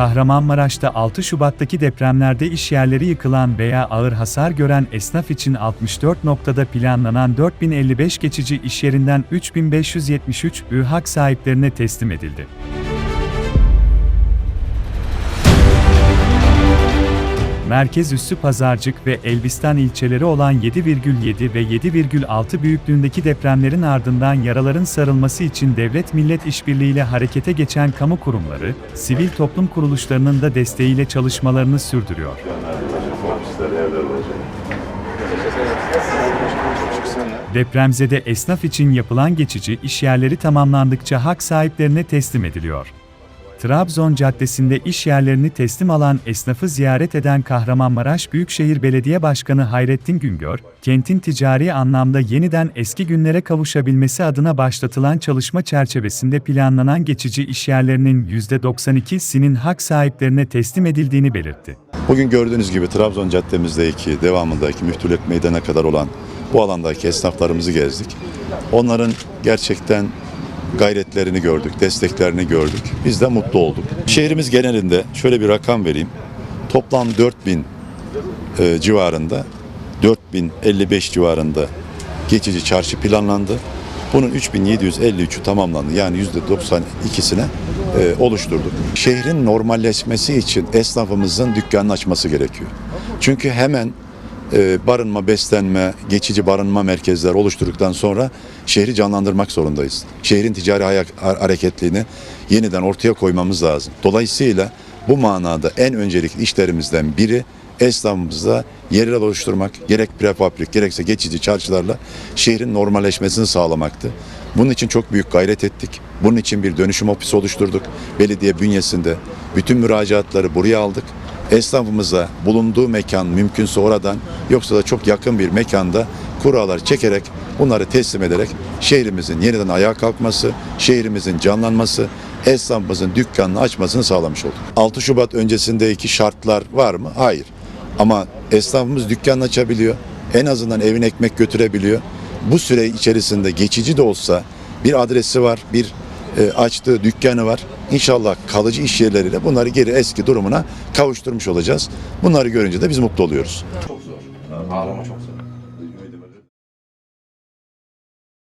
Kahramanmaraş'ta 6 Şubat'taki depremlerde iş yerleri yıkılan veya ağır hasar gören esnaf için 64 noktada planlanan 4055 geçici iş yerinden 3573 ü hak sahiplerine teslim edildi. Merkez üssü Pazarcık ve Elbistan ilçeleri olan 7,7 ve 7,6 büyüklüğündeki depremlerin ardından yaraların sarılması için devlet millet işbirliğiyle harekete geçen kamu kurumları, sivil toplum kuruluşlarının da desteğiyle çalışmalarını sürdürüyor. Depremzede esnaf için yapılan geçici iş yerleri tamamlandıkça hak sahiplerine teslim ediliyor. Trabzon Caddesi'nde iş yerlerini teslim alan esnafı ziyaret eden Kahramanmaraş Büyükşehir Belediye Başkanı Hayrettin Güngör, kentin ticari anlamda yeniden eski günlere kavuşabilmesi adına başlatılan çalışma çerçevesinde planlanan geçici iş yerlerinin %92'sinin hak sahiplerine teslim edildiğini belirtti. Bugün gördüğünüz gibi Trabzon caddemizdeki, devamındaki Müftülük Meydan'a kadar olan bu alandaki esnaflarımızı gezdik. Onların gerçekten gayretlerini gördük, desteklerini gördük. Biz de mutlu olduk. Şehrimiz genelinde şöyle bir rakam vereyim. Toplam 4000 e, civarında, 4055 civarında geçici çarşı planlandı. Bunun 3753'ü tamamlandı. Yani %92'sine e, oluşturduk. Şehrin normalleşmesi için esnafımızın dükkanını açması gerekiyor. Çünkü hemen barınma, beslenme, geçici barınma merkezleri oluşturduktan sonra şehri canlandırmak zorundayız. Şehrin ticari hareketliğini yeniden ortaya koymamız lazım. Dolayısıyla bu manada en öncelikli işlerimizden biri esnafımızda yerler oluşturmak, gerek prefabrik gerekse geçici çarşılarla şehrin normalleşmesini sağlamaktı. Bunun için çok büyük gayret ettik. Bunun için bir dönüşüm ofisi oluşturduk. Belediye bünyesinde bütün müracaatları buraya aldık esnafımıza bulunduğu mekan mümkünse oradan yoksa da çok yakın bir mekanda kurallar çekerek bunları teslim ederek şehrimizin yeniden ayağa kalkması, şehrimizin canlanması, esnafımızın dükkanını açmasını sağlamış olduk. 6 Şubat öncesindeki şartlar var mı? Hayır. Ama esnafımız dükkanını açabiliyor. En azından evine ekmek götürebiliyor. Bu süre içerisinde geçici de olsa bir adresi var, bir e, açtığı dükkanı var. İnşallah kalıcı iş yerleriyle bunları geri eski durumuna kavuşturmuş olacağız. Bunları görünce de biz mutlu oluyoruz. Çok zor. Ağlama çok